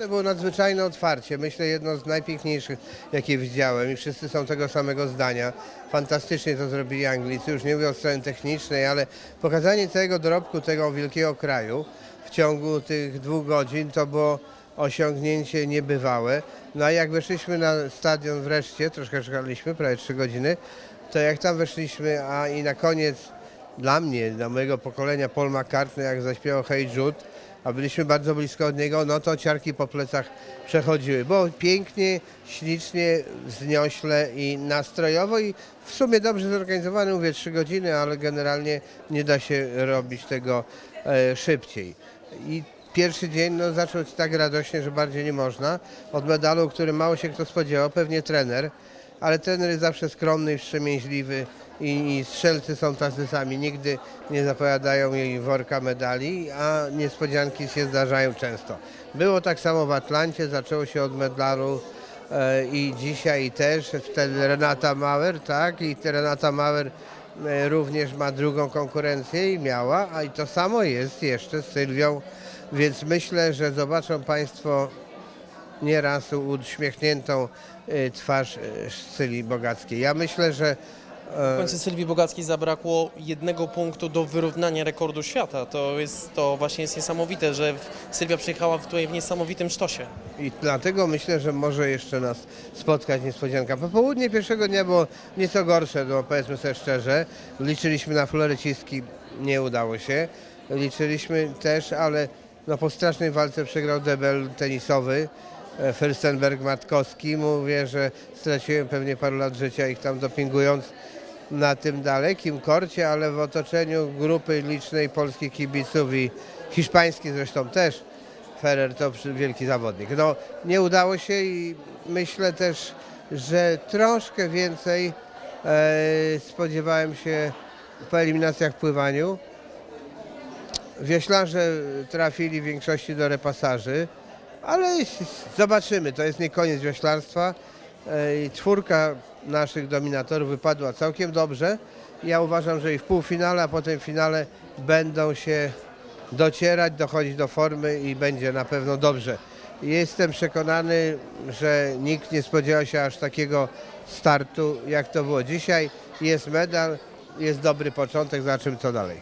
To było nadzwyczajne otwarcie. Myślę, jedno z najpiękniejszych, jakie widziałem i wszyscy są tego samego zdania. Fantastycznie to zrobili Anglicy, już nie mówię o stronie technicznej, ale pokazanie całego dorobku tego wielkiego kraju w ciągu tych dwóch godzin to było osiągnięcie niebywałe. No a jak weszliśmy na stadion wreszcie, troszkę czekaliśmy, prawie trzy godziny, to jak tam weszliśmy, a i na koniec dla mnie, dla mojego pokolenia Paul McCartney, jak zaśpiewał Hey Jude, a byliśmy bardzo blisko od niego, no to ciarki po plecach przechodziły. Było pięknie, ślicznie, wzniośle i nastrojowo i w sumie dobrze zorganizowany, mówię trzy godziny, ale generalnie nie da się robić tego e, szybciej. I pierwszy dzień no, zaczął się tak radośnie, że bardziej nie można. Od medalu, który mało się kto spodziewał, pewnie trener, ale trener jest zawsze skromny i wstrzemięźliwy i, i strzelcy są tacy sami. Nigdy nie zapowiadają jej worka medali, a niespodzianki się zdarzają często. Było tak samo w Atlancie, zaczęło się od medalu e, i dzisiaj też, wtedy Renata Mauer, tak, i Renata Mauer e, również ma drugą konkurencję i miała, a i to samo jest jeszcze z Sylwią, więc myślę, że zobaczą Państwo nieraz uśmiechniętą y, twarz y, Syli Bogackiej. Ja myślę, że W końcu Sylwii Bogackiej zabrakło jednego punktu do wyrównania rekordu świata. To jest to właśnie jest niesamowite, że Sylwia przyjechała tutaj w niesamowitym sztosie. i dlatego myślę, że może jeszcze nas spotkać niespodzianka. Popołudnie pierwszego dnia było nieco gorsze, no powiedzmy sobie szczerze. Liczyliśmy na floreciski, nie udało się. Liczyliśmy też, ale no po strasznej walce przegrał debel tenisowy. E, Fürstenberg Matkowski. Mówię, że straciłem pewnie paru lat życia ich tam dopingując na tym dalekim korcie, ale w otoczeniu grupy licznej polskich kibiców i hiszpańskich zresztą też. Ferrer to wielki zawodnik. No, nie udało się i myślę też, że troszkę więcej e, spodziewałem się po eliminacjach w pływaniu. Wioślarze trafili w większości do repasaży, ale zobaczymy, to jest nie koniec wioślarstwa. E, i Czwórka naszych dominatorów wypadła całkiem dobrze. Ja uważam, że i w półfinale, a potem w finale będą się docierać, dochodzić do formy i będzie na pewno dobrze. Jestem przekonany, że nikt nie spodziewał się aż takiego startu, jak to było dzisiaj. Jest medal, jest dobry początek, zobaczymy co dalej.